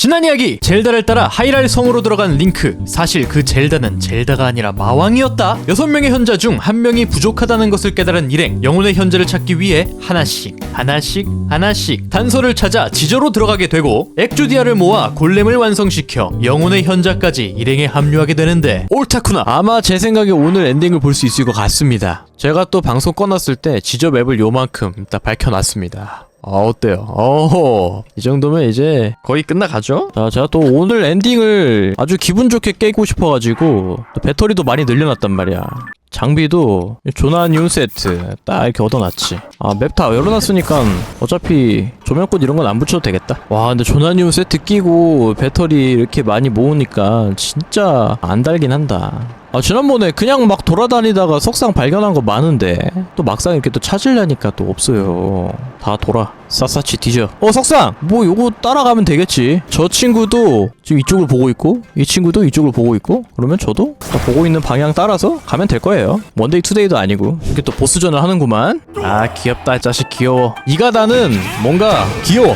지난 이야기 젤다를 따라 하이랄 성으로 들어간 링크. 사실 그 젤다는 젤다가 아니라 마왕이었다. 6명의 현자 중 한 명이 부족하다는 것을 깨달은 일행. 영혼의 현자를 찾기 위해 하나씩 하나씩 하나씩 단서를 찾아 지저로 들어가게 되고 액조디아를 모아 골렘을 완성시켜 영혼의 현자까지 일행에 합류하게 되는데. 옳다쿠나. 아마 제 생각에 오늘 엔딩을 볼 수 있을 것 같습니다. 제가 또 방송 꺼놨을 때 지저 맵을 요만큼 딱 밝혀놨습니다. 아 어때요? 어이 정도면 이제 거의 끝나가죠? 자 제가 또 오늘 엔딩을 아주 기분 좋게 깨고 싶어가지고 또 배터리도 많이 늘려놨단 말이야. 장비도 조나뉴 세트 딱 이렇게 얻어놨지. 아 맵 다 열어놨으니까 어차피 조명꽃 이런 건 안 붙여도 되겠다. 와 근데 조나뉴 세트 끼고 배터리 이렇게 많이 모으니까 진짜 안 달긴 한다. 아 지난번에 그냥 막 돌아다니다가 석상 발견한 거 많은데 또 막상 이렇게 또 찾으려니까 또 없어요. 다 돌아. 싸싸치 뒤져. 어 석상! 뭐 요거 따라가면 되겠지. 저 친구도 지금 이쪽을 보고 있고 이 친구도 이쪽을 보고 있고 그러면 저도 보고 있는 방향 따라서 가면 될 거예요. 원데이 투데이도 아니고. 이렇게 또 보스전을 하는구만. 아 귀엽다 자식 귀여워. 이 가다는 뭔가 귀여워.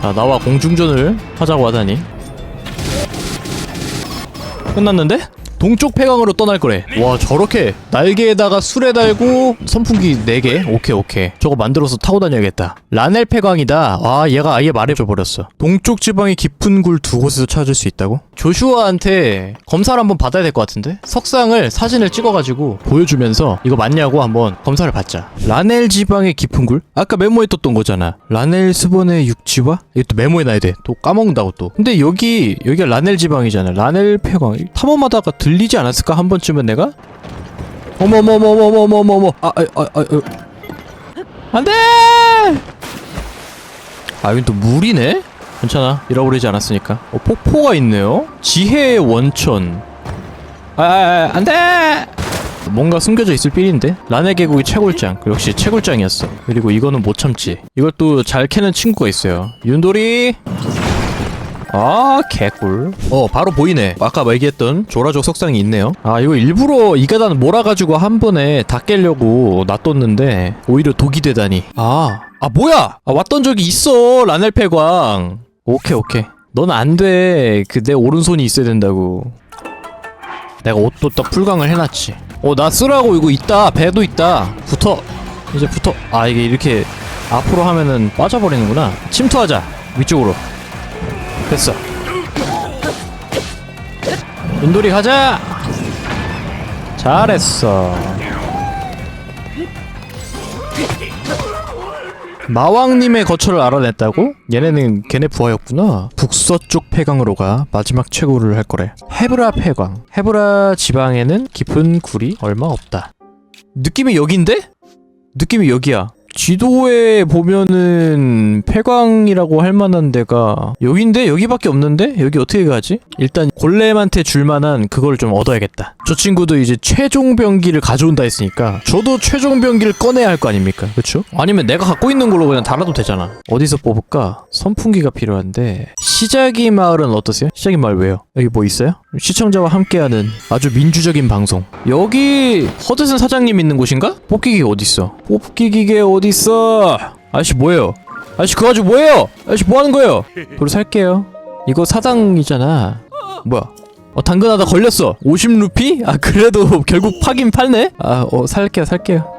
자 나와 공중전을 하자고 하다니. 끝났는데? 동쪽 폐광으로 떠날 거래. 와 저렇게 날개에다가 술에 달고 선풍기 4개? 오케이 오케이. 저거 만들어서 타고 다녀야겠다. 라넬 폐광이다. 아 얘가 아예 말해줘버렸어. 동쪽 지방의 깊은 굴 두 곳에서 찾을 수 있다고? 조슈아한테 검사를 한번 받아야 될 것 같은데? 석상을 사진을 찍어가지고 보여주면서 이거 맞냐고 한번 검사를 받자. 라넬 지방의 깊은 굴? 아까 메모에 떴던 거잖아. 라넬 수번의 육지와? 이것도 메모에 놔야 돼또 까먹는다고 또. 근데 여기 여기가 라넬 지방이잖아. 라넬 폐광. 탐험하다가 들 들리지 않았을까? 한 번쯤은 내가? 어머머머머머머머머 아, 아, 아, 아, 어. 안 돼! 아, 이건 또 물이네? 괜찮아. 잃어버리지 않았으니까. 어, 폭포가 있네요? 지혜의 원천. 아, 아, 아, 안 돼! 뭔가 숨겨져 있을 삘인데? 라네 계곡이 채굴장. 역시 채굴장이었어. 그리고 이거는 못 참지. 이걸 또 잘 캐는 친구가 있어요. 윤돌이! 아 개꿀. 어 바로 보이네. 아까 얘기했던 조라족 석상이 있네요. 아 이거 일부러 이 계단 몰아가지고 한 번에 다 깨려고 놔뒀는데 오히려 독이 되다니. 아아 아, 뭐야? 아, 왔던 적이 있어 라넬패광. 오케이 오케이. 넌 안돼그 내 오른손이 있어야 된다고. 내가 옷도 딱 풀강을 해놨지. 어 나 쓰라고 이거 있다. 배도 있다. 붙어. 이제 붙어. 아 이게 이렇게 앞으로 하면은 빠져버리는구나. 침투하자. 위쪽으로. 됐어. 눈돌이 가자! 잘했어. 마왕님의 거처를 알아냈다고? 얘네는 걔네 부하였구나. 북서쪽 폐광으로 가. 마지막 최고를 할 거래. 헤브라 폐광. 헤브라 지방에는 깊은 굴이 얼마 없다. 느낌이 여긴데? 느낌이 여기야. 지도에 보면은 폐광이라고 할 만한 데가 여긴데 여기밖에 없는데 여기 어떻게 가지? 일단 골렘한테 줄 만한 그걸 좀 얻어야겠다. 저 친구도 이제 최종 병기를 가져온다 했으니까 저도 최종 병기를 꺼내야 할 거 아닙니까? 그렇죠? 아니면 내가 갖고 있는 걸로 그냥 달아도 되잖아. 어디서 뽑을까? 선풍기가 필요한데 시작이 마을은 어떠세요? 시작이 마을 왜요? 여기 뭐 있어요? 시청자와 함께하는 아주 민주적인 방송. 여기 허드슨 사장님 있는 곳인가? 뽑기 기계 어디 있어? 뽑기 기계 어디? 어디 있어? 아저씨 뭐예요? 아저씨 그거 가지고 뭐예요? 아저씨 뭐 하는 거예요? 도로 살게요. 이거 사당이잖아. 뭐야? 어 당근하다 걸렸어. 50루피? 아 그래도 결국 파긴 팔네. 아 어 살게요 살게요.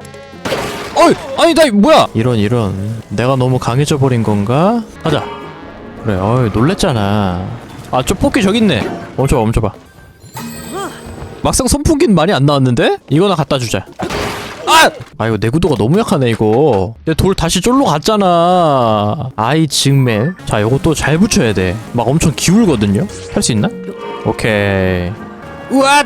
어이 아니 나 뭐야? 이런 이런 내가 너무 강해져 버린 건가? 가자. 그래 어이 놀랬잖아. 아저 포키 저기 있네. 멈춰봐 멈춰봐. 막상 선풍기는 많이 안 나왔는데? 이거나 갖다 주자. 아! 아 이거 내구도가 너무 약하네 이거 내 돌 다시 쫄로 갔잖아 아이 증매 자 요것도 잘 붙여야 돼막 엄청 기울거든요 할 수 있나? 오케이 우앗!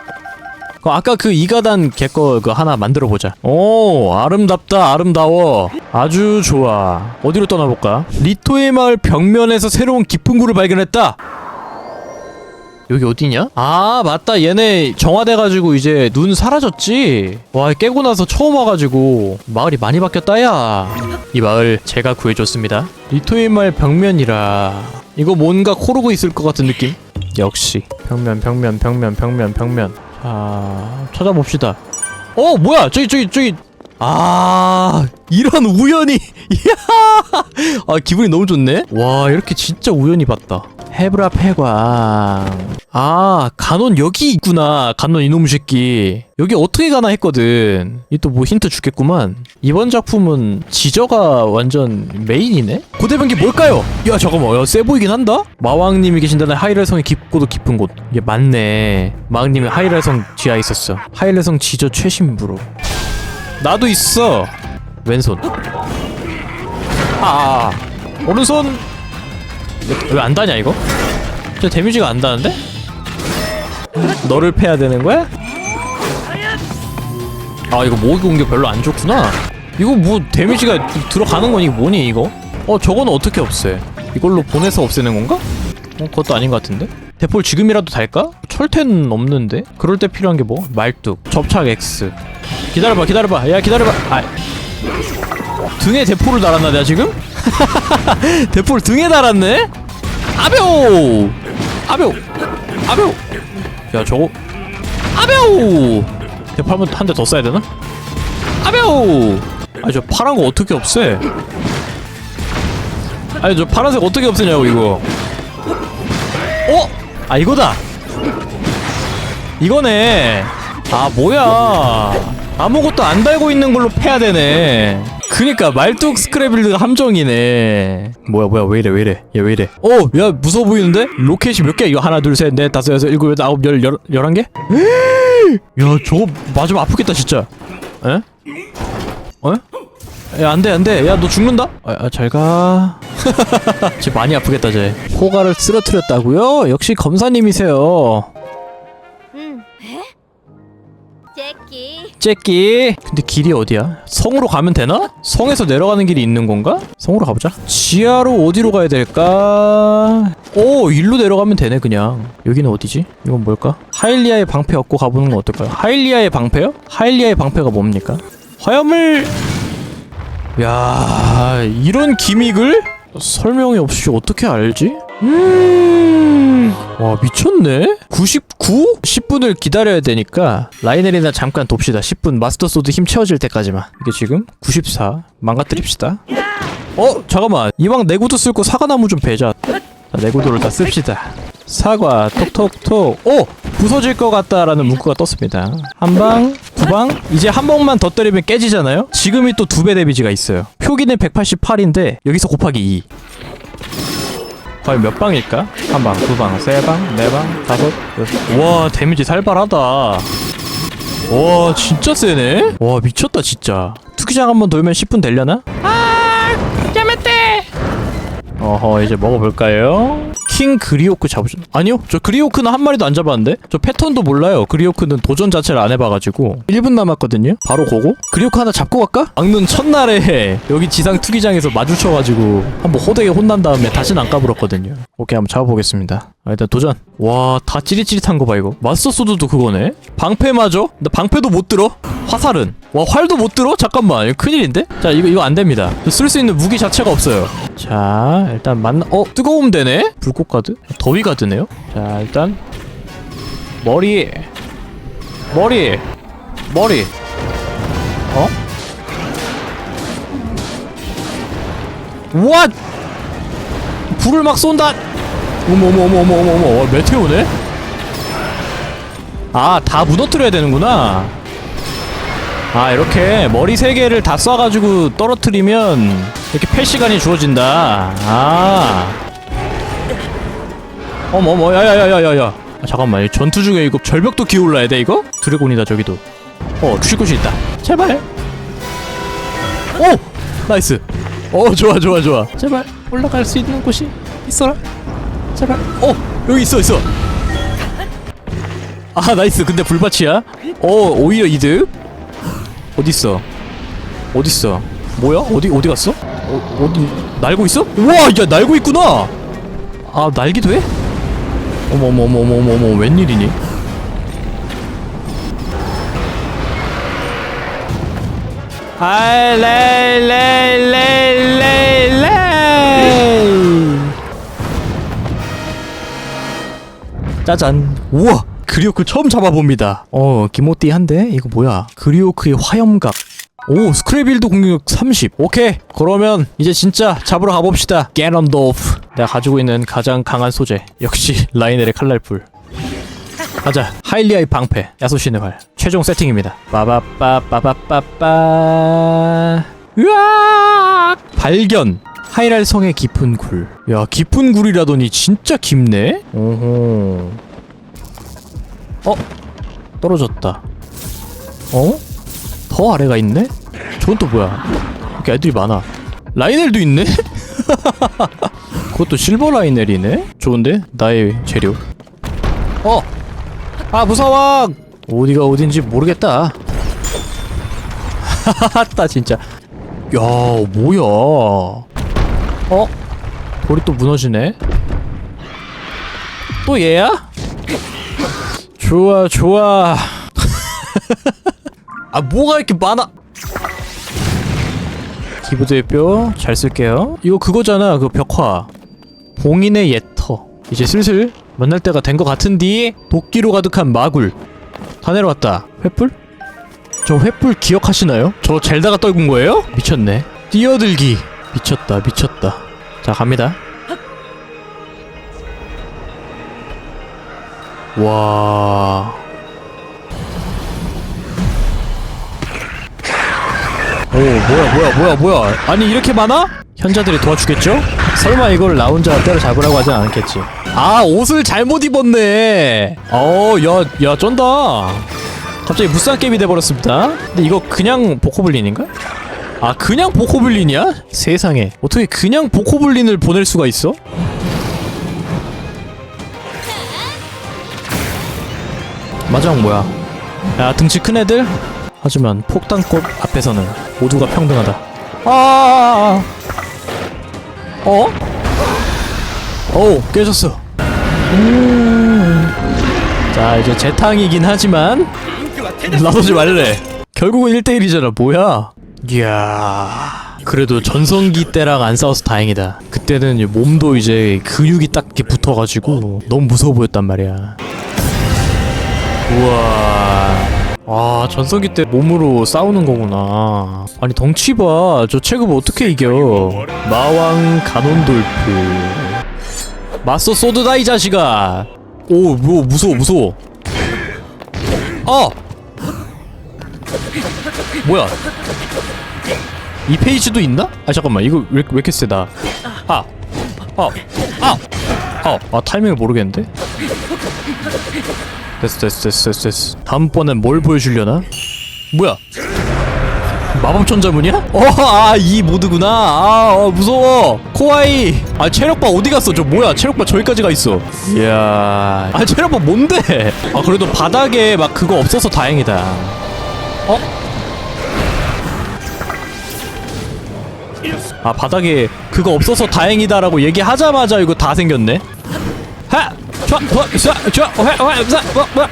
아까 그 이가단 개거 그 하나 만들어 보자. 오 아름답다 아름다워 아주 좋아. 어디로 떠나볼까? 리토의 마을 벽면에서 새로운 깊은 굴을 발견했다. 여기 어디냐? 아 맞다 얘네 정화돼가지고 이제 눈 사라졌지 와 깨고 나서 처음 와가지고 마을이 많이 바뀌었다 야이 마을 제가 구해줬습니다 리토인 마을 벽면이라 이거 뭔가 코르고 있을 것 같은 느낌 역시 벽면 벽면 벽면 벽면 벽면 자 찾아봅시다. 어 뭐야? 저기 저기 저기 아 이런 우연히 이야. 아 기분이 너무 좋네. 와 이렇게 진짜 우연히 봤다. 헤브라 폐광. 아 간원 여기 있구나. 간원 이놈 새끼. 여기 어떻게 가나 했거든. 이 또 뭐 힌트 주겠구만. 이번 작품은 지저가 완전 메인이네? 고대변기 뭘까요? 야 잠깐만. 야, 세 보이긴 한다? 마왕님이 계신다는 하이랄성이 깊고도 깊은 곳. 이게 맞네. 마왕님이 하이랄성 지하에 있었어. 하이랄성 지저 최신부로 나도 있어 왼손 아, 아. 오른손 왜 안 다냐 이거? 저 데미지가 안 다는데? 너를 패야 되는 거야? 아 이거 모기 공격 별로 안 좋구나 이거 뭐 데미지가 들어가는 거니 뭐니 이거? 어 저거는 어떻게 없애? 이걸로 보내서 없애는 건가? 어 그것도 아닌 것 같은데? 대폴 지금이라도 달까? 철퇴는 없는데? 그럴 때 필요한 게 뭐? 말뚝 접착 X 기다려봐 기다려봐 야 기다려봐 아 등에 대포를 달았나 내가 지금? 대포를 등에 달았네? 아벼! 아벼! 아벼! 야 저거 아벼! 대포 한번 한 대 더 쏴야 되나? 아벼! 아니 저 파란 거 어떻게 없애? 아니 저 파란색 어떻게 없애냐고 이거 어? 아 이거다 이거네 아 뭐야 아무것도 안 달고 있는 걸로 패야 되네 그니까 말뚝 스크래빌드가 함정이네 뭐야 뭐야 왜 이래 왜 이래 얘 왜 이래 어야 무서워 보이는데? 로켓이 몇 개? 이거 하나 둘 셋 넷 다섯 여섯 일곱 여덟 아홉 열 열, 열한 개? 야 저거 맞으면 아프겠다 진짜 에? 어? 야 안돼 안돼 야 너 죽는다? 아, 아 잘가 쟤 많이 아프겠다 쟤 호가를 쓰러뜨렸다고요? 역시 검사님이세요 응. 제키. 근데 길이 어디야? 성으로 가면 되나? 성에서 내려가는 길이 있는 건가? 성으로 가보자 지하로 어디로 가야 될까? 오 일로 내려가면 되네 그냥 여기는 어디지? 이건 뭘까? 하일리아의 방패 얻고 가보는 건 어떨까요? 하일리아의 방패요? 하일리아의 방패가 뭡니까? 화염을 야 이런 기믹을 설명이 없이 어떻게 알지? 음... 와 미쳤네? 99? 10분을 기다려야 되니까 라이넬이나 잠깐 돕시다. 10분 마스터 소드 힘 채워질 때까지만. 이게 지금 94 망가뜨립시다. 어 잠깐만. 이왕 내구도 쓸고 사과나무 좀 베자. 자, 내구도를 다 씁시다. 사과 톡톡톡. 오! 부서질 것 같다라는 문구가 떴습니다. 한방 두방 이제 한 방만 더 때리면 깨지잖아요 지금이 또 두 배 데미지가 있어요 표기는 188인데 여기서 곱하기 2 과연 몇 방일까? 한 방, 두 방, 세 방, 네 방, 다섯, 여섯. 와 데미지 살벌하다. 와 진짜 세네. 와 미쳤다 진짜. 투기장 한번 돌면 10분 되려나? 아, 야매떼. 어허 이제 먹어볼까요? 킹 그리오크 잡으셨... 아니요? 저 그리오크는 한 마리도 안 잡았는데? 저 패턴도 몰라요. 그리오크는 도전 자체를 안 해봐가지고. 1분 남았거든요? 바로 고고 그리오크 하나 잡고 갈까? 막는 첫날에 여기 지상 투기장에서 마주쳐가지고 한번 호되게 혼난 다음에 다시는 안 까불었거든요. 오케이 한번 잡아보겠습니다 아, 일단 도전. 와 다 찌릿찌릿한 거 봐 이거. 마스터 소드도 그거네. 방패마저? 나 방패도 못 들어? 화살은? 와 활도 못 들어? 잠깐만 이거 큰일인데? 자 이거 이거 안 됩니다. 쓸 수 있는 무기 자체가 없어요. 자 일단 만나 어 뜨거움 되네? 불꽃 가드? 더위 가 드네요? 자 일단 머리. 머리. 머리. 어? 왓 불을 막 쏜다 어머 어머 어머 어머 어머 어머. 와, 메테오네? 아 다 무너뜨려야 되는구나. 아 이렇게 머리 세 개를 다 쏴가지고 떨어뜨리면 이렇게 패 시간이 주어진다. 아. 어머 어머 야야야야야야. 아, 잠깐만. 이 전투 중에 이거 절벽도 기울라야 돼 이거? 드래곤이다 저기도. 어 주실 곳이 있다. 제발. 오! 나이스. 어 좋아 좋아 좋아. 제발 올라갈 수 있는 곳이 있어라 제발 어 여기 있어 있어. 아 나이스. 근데 불밭이야? 어 오히려 이득? 어딨어? 어딨어? 뭐야? 어디 어디 갔어? 어, 어디 날고 있어? 우와 야 날고 있구나! 아 날기도 해? 어머머머머머머 웬일이니? 아이 레이 레이 레이 레이 짜잔. 우와 그리오크 처음 잡아봅니다. 어 기모띠 한데? 이거 뭐야? 그리오크의 화염각. 오 스크래빌드 공격력 30 오케이. 그러면 이제 진짜 잡으러 가봅시다. 게런도프. 내가 가지고 있는 가장 강한 소재. 역시 라이넬의 칼날풀. 가자. 하일리아의 방패. 야소신의 활 최종 세팅입니다. 빠바빠빠바빠빠 으악 발견 하이랄 성의 깊은 굴 야 깊은 굴이라더니 진짜 깊네 오호 어 떨어졌다 어? 더 아래가 있네? 저건 또 뭐야 이렇게 애들이 많아 라이넬도 있네? 그것도 실버 라이넬이네? 좋은데? 나의 재료 어! 아 무서워! 어디가 어딘지 모르겠다 하하하 진짜 야 뭐야? 어? 돌이 또 무너지네. 또 얘야? 좋아 좋아. 아 뭐가 이렇게 많아? 기부도의 뼈 잘 쓸게요. 이거 그거잖아 그 벽화. 봉인의 예터. 이제 슬슬 만날 때가 된 것 같은디 도끼로 가득한 마굴. 다 내려왔다. 횃불? 저 횃불 기억하시나요? 저 젤다가 떨군 거예요? 미쳤네. 뛰어들기. 미쳤다 미쳤다. 자 갑니다. 와. 오 뭐야 뭐야 뭐야 뭐야. 아니 이렇게 많아? 현자들이 도와주겠죠? 설마 이걸 나 혼자 때려잡으라고 하진 않겠지. 아 옷을 잘못 입었네. 어 야 야 쩐다 갑자기 무쌍 게임이 돼버렸습니다 근데 이거 그냥 보코블린인가? 아 그냥 보코블린이야? 세상에 어떻게 그냥 보코블린을 보낼 수가 있어? 마지막 뭐야 야 등치 큰 애들? 하지만 폭탄꽃 앞에서는 모두가 평등하다 아 어? 오 깨졌어 음. 자 이제 재탕이긴 하지만 나서지 말래. 결국은 1대1이잖아 뭐야? 이야. 그래도 전성기 때랑 안 싸워서 다행이다. 그때는 몸도 이제 근육이 딱 이렇게 붙어가지고 너무 무서워 보였단 말이야. 우와. 아 전성기 때 몸으로 싸우는 거구나. 아니 덩치 봐저 체급 어떻게 이겨? 마왕 가논돌프. 맞서 쏘드다 이 자식아. 오뭐 무서워 무서워. 어 뭐야? 이 페이지도 있나? 아 잠깐만. 이거 왜, 왜 이렇게 세다? 아 아, 아, 아, 아 타이밍을 모르겠는데? 됐어 됐어 됐어 됐어 됐어. 다음번엔 뭘 보여주려나? 뭐야? 마법 천자문이야? 어아이 모드구나. 아 어, 무서워. 코아이. 아 체력바 어디 갔어? 저 뭐야? 체력바 저기까지 가 있어. 이야. 아 체력바 뭔데? 아 그래도 바닥에 막 그거 없어서 다행이다 어? 아 바닥에 그거 없어서 다행이다라고 얘기하자마자 이거 다 생겼네 하! 좋아! 좋아! 좋아! 좋아! 와! 와! 자! 뭐! 뭐!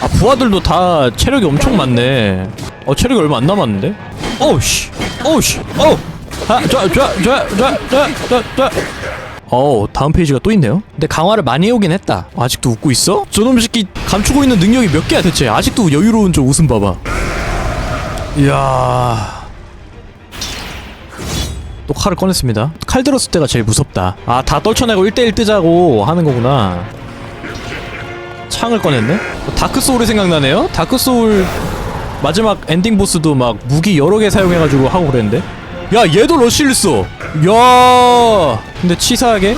아, 부하들도 다 체력이 엄청 많네. 어, 체력이 얼마 안 남았는데? 어우, 씨! 어우, 씨! 어우! 아, 좋아! 좋아! 좋아! 좋아! 좋아! 좋아! 좋아! 어, 다음 페이지가 또 있네요. 근데 강화를 많이 해오긴 했다. 아직도 웃고 있어? 저놈 새끼 감추고 있는 능력이 몇 개야 대체? 아직도 여유로운 저 웃음 봐봐. 이야. 또 칼을 꺼냈습니다. 칼 들었을 때가 제일 무섭다. 아, 다 떨쳐내고 1대1 뜨자고 하는 거구나. 창을 꺼냈네? 어, 다크소울이 생각나네요? 다크소울 마지막 엔딩 보스도 막 무기 여러 개 사용해가지고 하고 그랬는데? 야, 얘도 러쉬를 써! 야 근데 치사하게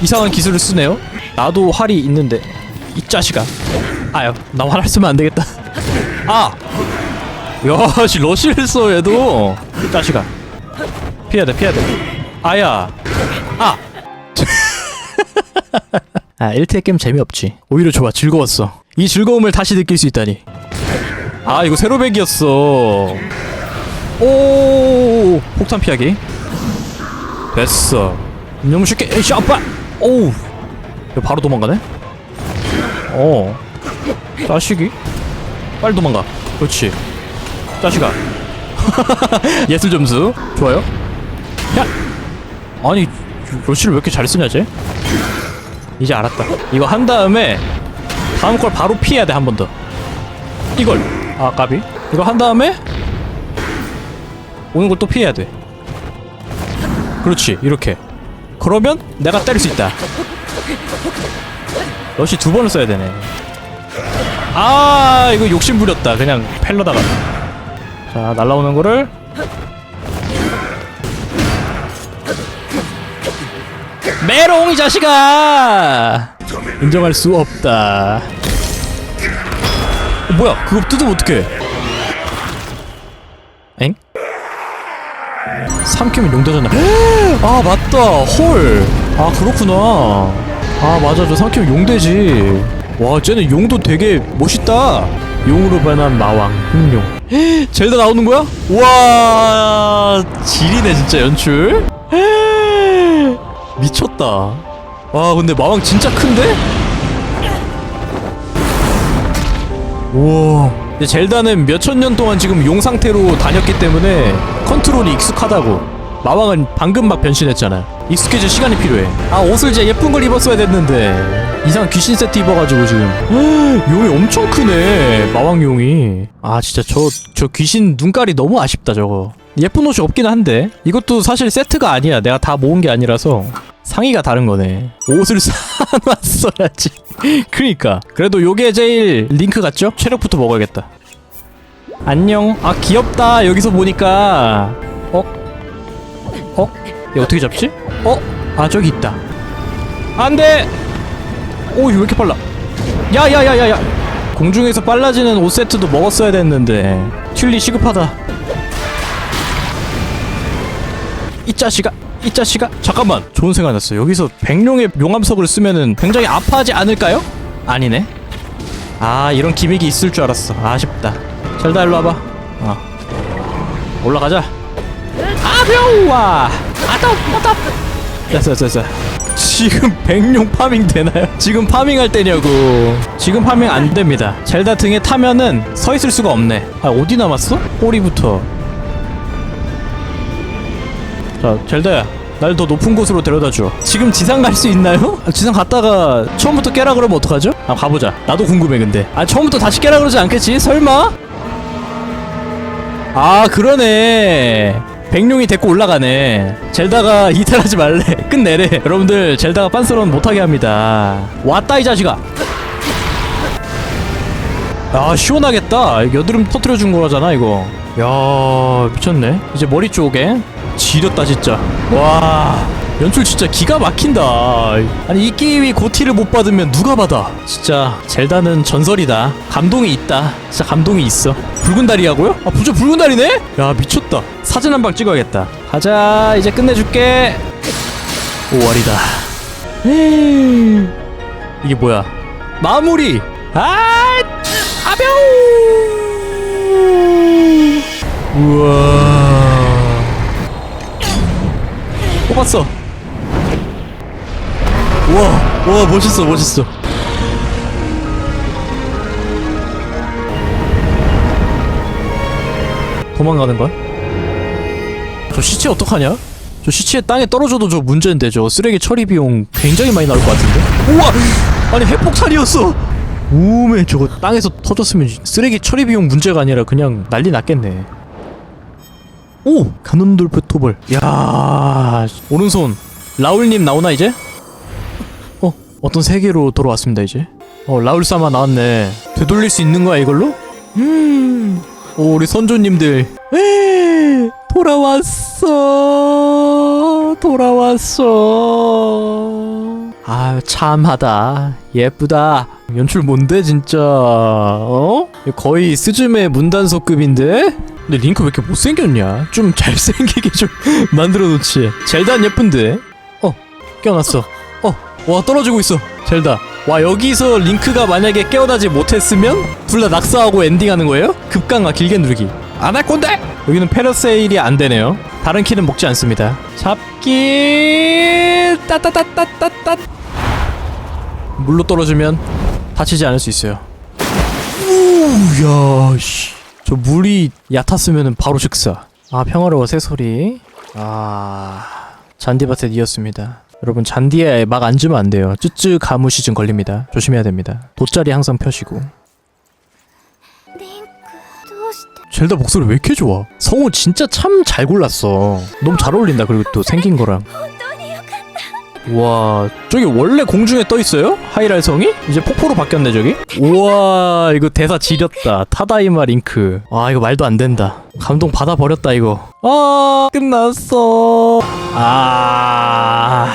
이상한 기술을 쓰네요? 나도 활이 있는데, 이 자식아. 아유, 나활 쓰면 안 되겠다. 아! 야, 씨, 러쉬를 써, 얘도! 이 자식아. 피해야 돼, 피해야 돼. 아야. 아. 아, 1태 게임 재미없지. 오히려 좋아, 즐거웠어. 이 즐거움을 다시 느낄 수 있다니. 아, 이거 세로백이었어. 오, 폭탄 피하기. 됐어. 너무 쉽게, 에이, 샤빠! 오우. 바로 도망가네? 어. 자식이? 빨리 도망가. 그렇지. 자식아. 예술 점수. 좋아요. 야! 아니 러시를 왜 이렇게 잘 쓰냐 쟤? 이제 알았다. 이거 한 다음에 다음 걸 바로 피해야 돼 한 번 더. 이걸. 아 까비. 이거 한 다음에 오는 걸 또 피해야 돼. 그렇지 이렇게. 그러면 내가 때릴 수 있다. 러시 두 번을 써야 되네. 아 이거 욕심 부렸다. 그냥 펠러다가. 자 날라오는 거를. 메롱 이 자식아! 인정할 수 없다. 어, 뭐야? 그거 뜯으면 어떡해 삼키면 용되잖아. 아 맞다. 헐아 그렇구나. 아 맞아. 저 삼키면 용되지. 와 쟤는 용도 되게 멋있다. 용으로 변한 마왕 흑룡. 젤다 나오는 거야? 와 지리네 진짜 연출. 미쳤다. 와 근데 마왕 진짜 큰데? 우와 젤다는 몇천 년 동안 지금 용 상태로 다녔기 때문에 컨트롤이 익숙하다고. 마왕은 방금 막 변신했잖아 익숙해질 시간이 필요해. 아 옷을 이제 예쁜 걸 입었어야 됐는데. 이상한 귀신 세트 입어가지고 지금. 용이 엄청 크네 마왕 용이. 아 진짜 저저 귀신 눈깔이 너무 아쉽다 저거 예쁜 옷이 없긴 한데 이것도 사실 세트가 아니야. 내가 다 모은 게 아니라서 상의가 다른 거네. 옷을 사놨어야지. 그니까. 그래도 요게 제일 링크 같죠? 체력부터 먹어야겠다. 안녕. 아 귀엽다. 여기서 보니까. 어? 어? 얘 어떻게 잡지? 어? 아 저기 있다. 안돼! 오 이거 왜 이렇게 빨라? 야야야야야. 공중에서 빨라지는 옷 세트도 먹었어야 됐는데. 튤리 시급하다 이 자식아 이 자식아. 잠깐만. 좋은 생각 났어 여기서 백룡의 용암석을 쓰면은 굉장히 아파하지 않을까요? 아니네. 아 이런 기믹이 있을 줄 알았어. 아쉽다. zel다 일로 와봐. 어. 올라가자. 아병와! 아따 아따! 됐어. 지금 백룡 파밍 되나요? 지금 파밍할 때냐고. 지금 파밍 안 됩니다. 젤다 등에 타면은 서 있을 수가 없네. 아 어디 남았어? 꼬리부터 자 젤다야 날 더 높은 곳으로 데려다 줘. 지금 지상 갈 수 있나요? 아, 지상 갔다가 처음부터 깨라 그러면 어떡하죠? 아 가보자. 나도 궁금해 근데. 아 처음부터 다시 깨라 그러지 않겠지? 설마? 아 그러네. 백룡이 데리고 올라가네. 젤다가 이탈하지 말래. 끝내래. 여러분들 젤다가 빤스런 못하게 합니다. 왔다 이 자식아. 아 시원하겠다. 여드름 터트려 준 거라잖아 이거. 야 미쳤네. 이제 머리 쪽에 지렸다 진짜. 와 연출 진짜 기가 막힌다. 아니 이 게임이 고티를 못 받으면 누가 받아? 진짜 젤다는 전설이다. 감동이 있다. 진짜 감동이 있어. 붉은 다리하고요? 아 진짜 붉은 다리네? 야 미쳤다. 사진 한 방 찍어야겠다. 가자 이제 끝내줄게. 5월이다. 이게 뭐야? 마무리! 아 아병 우와 뽑았어 우와 우와 멋있어 멋있어 도망가는 거야? 저 시체 어떡하냐? 저 시체 땅에 떨어져도 저 문제인데 저 쓰레기 처리 비용 굉장히 많이 나올 것 같은데? 우와! 아니 핵폭탄이었어! 우메 저거 땅에서 터졌으면 쓰레기 처리 비용 문제가 아니라 그냥 난리 났겠네 오! 가눈돌프 토벌. 야 오른손. 라울님 나오나 이제? 어 어떤 세계로 돌아왔습니다 이제. 어 라울사마 나왔네. 되돌릴 수 있는 거야 이걸로? 음. 오, 우리 선조님들. 에 돌아왔어. 돌아왔어 아 참하다 예쁘다 연출 뭔데 진짜 어? 거의 스즈메 문단속급인데? 근데 링크 왜 이렇게 못생겼냐? 좀 잘생기게 좀 만들어 놓지 젤단 예쁜데? 어 깨어났어 어와 떨어지고 있어 젤다 와 여기서 링크가 만약에 깨어나지 못했으면 둘 다 낙사하고 엔딩하는 거예요? 급강화 길게 누르기 안 할 건데? 여기는 패러세일이 안 되네요 다른 키는 먹지 않습니다 잡기 따따따따따따 물로 떨어지면 다치지 않을 수 있어요. 우야 씨. 저 물이 얕았으면 바로 즉사. 아 평화로워 새소리. 아 잔디밭에 이었습니다. 여러분 잔디에 막 앉으면 안 돼요. 쯔쯔 가무 시즌 걸립니다. 조심해야 됩니다. 돗자리 항상 펴시고. 젤다 목소리 왜 이렇게 좋아? 성우 진짜 참 잘 골랐어. 너무 잘 어울린다. 그리고 또 생긴 거랑. 와 저기 원래 공중에 떠 있어요? 하이랄 성이? 이제 폭포로 바뀌었네 저기 우와 이거 대사 지렸다 타다이마 링크 아 이거 말도 안 된다 감동 받아 버렸다 이거 아 끝났어 아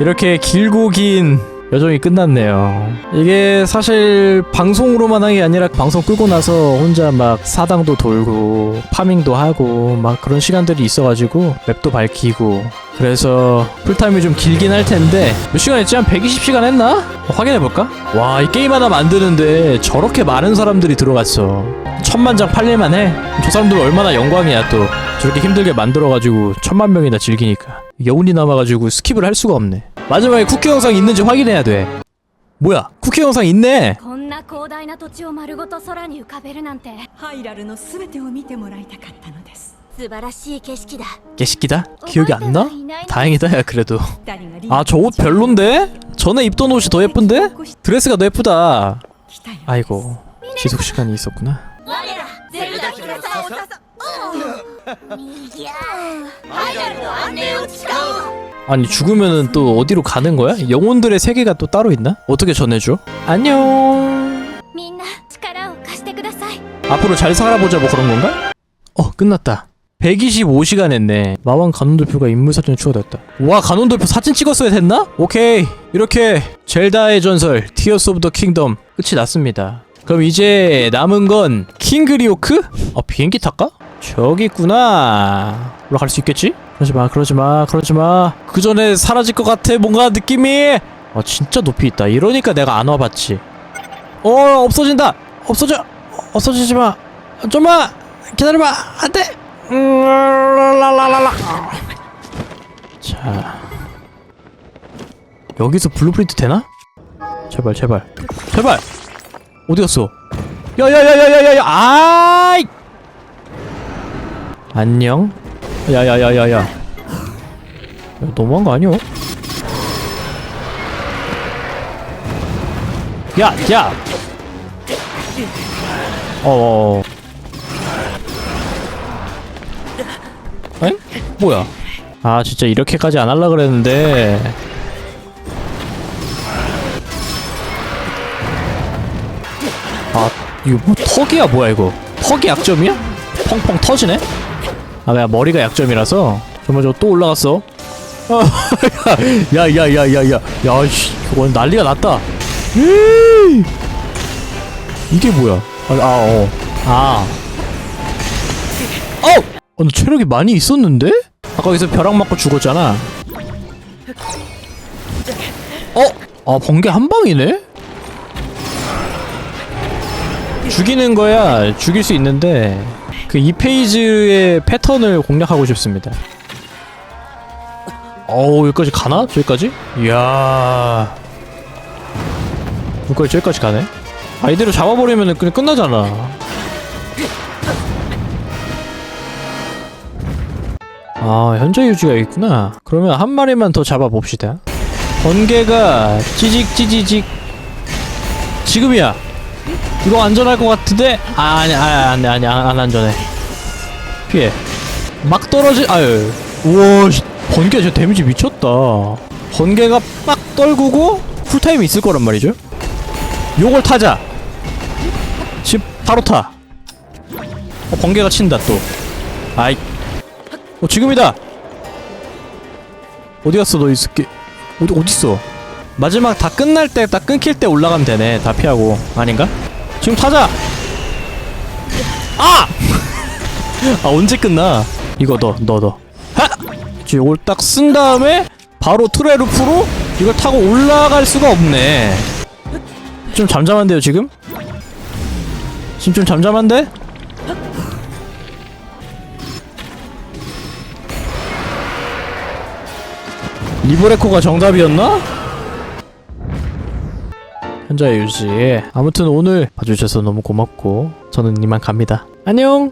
이렇게 길고 긴 여정이 끝났네요. 이게 사실 방송으로만 한 게 아니라 방송 끄고 나서 혼자 막 사당도 돌고 파밍도 하고 막 그런 시간들이 있어가지고 맵도 밝히고 그래서 풀타임이 좀 길긴 할 텐데 몇 시간 했지? 한 120시간 했나? 확인해볼까? 와 이 게임 하나 만드는데 저렇게 많은 사람들이 들어갔어 천만 장 팔릴만 해저 사람들 얼마나 영광이야 또 저렇게 힘들게 만들어가지고 천만 명이나 즐기니까 여운이 남아가지고 스킵을 할 수가 없네 마지막에 쿠키 영상 있는지 확인해야 돼 뭐야 쿠키 영상 있네 たこんな広大な土地を丸ごと空に浮かべるなんてハイラルのすべてを見てもらいたかったのです素晴らしい景色だ 깨시키다? 기억이 안 나? 다행이다 야 그래도 二人がリンク 아 저 옷 별론데? 전에 입던 옷이 더 예쁜데? 드레스가 더 예쁘다 来たよ 아이고 지속 시간이 있었구나 아니 죽으면은 또 어디로 가는 거야? 영혼들의 세계가 또 따로 있나? 어떻게 전해줘? 안녕. 앞으로 잘 살아보자 뭐 그런 건가? 어 끝났다. 125시간 했네 마왕 간온돌표가 인물 사진에 추가됐다 와 간온돌표 사진 찍었어야 됐나? 오케이 이렇게 젤다의 전설 티어스 오브 더 킹덤 끝이 났습니다 그럼 이제 남은 건 킹그리오크? 아 비행기 탈까? 저기 있구나. 올라갈 수 있겠지? 그러지 마 그러지 마 그러지 마. 그 전에 사라질 것 같아 뭔가 느낌이. 아 진짜 높이 있다. 이러니까 내가 안 와봤지. 어 없어진다. 없어져 없어지지 마. 좀만 기다려봐. 안 돼. 음, 랄랄랄랄라. 자. 여기서 블루프린트 되나? 제발 제발. 제발. 어디 갔어? 야 야 야 야 야 야 야. 아이 안녕 야야야야야 야, 너무한 거 아니오? 야, 야. 어. 엥? 뭐야? 아, 진짜 이렇게까지 안 할라 그랬는데. 아, 이거 뭐 턱이야 뭐야 이거? 턱이 약점이야? 펑펑 터지네? 아, 그냥 머리가 약점이라서. 정말 저 또 올라갔어. 야, 야, 야, 야, 야, 야, 씨, 이거 난리가 났다. 이게 뭐야? 아, 아, 어. 아. 어! 어, 너 체력이 많이 있었는데? 아까 여기서 벼락 맞고 죽었잖아. 어? 아, 번개 한 방이네? 죽이는 거야 죽일 수 있는데 그 2페이지의 패턴을 공략하고 싶습니다. 어우 여기까지 가나? 저기까지? 이야 여기까지 저기까지 가네? 아 이대로 잡아버리면 그냥 끝나잖아 아 현재 유지가 있구나 그러면 한 마리만 더 잡아봅시다 번개가 찌직 찌지직 지금이야 이거 안전할 것 같은데? 아 아니 아니 아니 아니 안 안전해. 피해. 막 떨어지 아유. 우와 씨, 번개 저 데미지 미쳤다. 번개가 빡 떨구고 쿨타임이 있을 거란 말이죠? 요걸 타자. 집 바로 타. 어, 번개가 친다 또. 아이. 어 지금이다. 어디 갔어 너 이 새끼? 어디 어딨어? 마지막 다 끝날 때딱 끊길 때 올라가면 되네. 다 피하고. 아닌가? 지금 타자 아! 아 언제 끝나 이거 너 너 너 하! 지금 이걸 딱 쓴 다음에 바로 트레루프로 이걸 타고 올라갈 수가 없네 좀 잠잠한데요 지금? 지금 좀 잠잠한데? 리브레코가 정답이었나? 현자 유지 아무튼 오늘 봐주셔서 너무 고맙고 저는 이만 갑니다. 안녕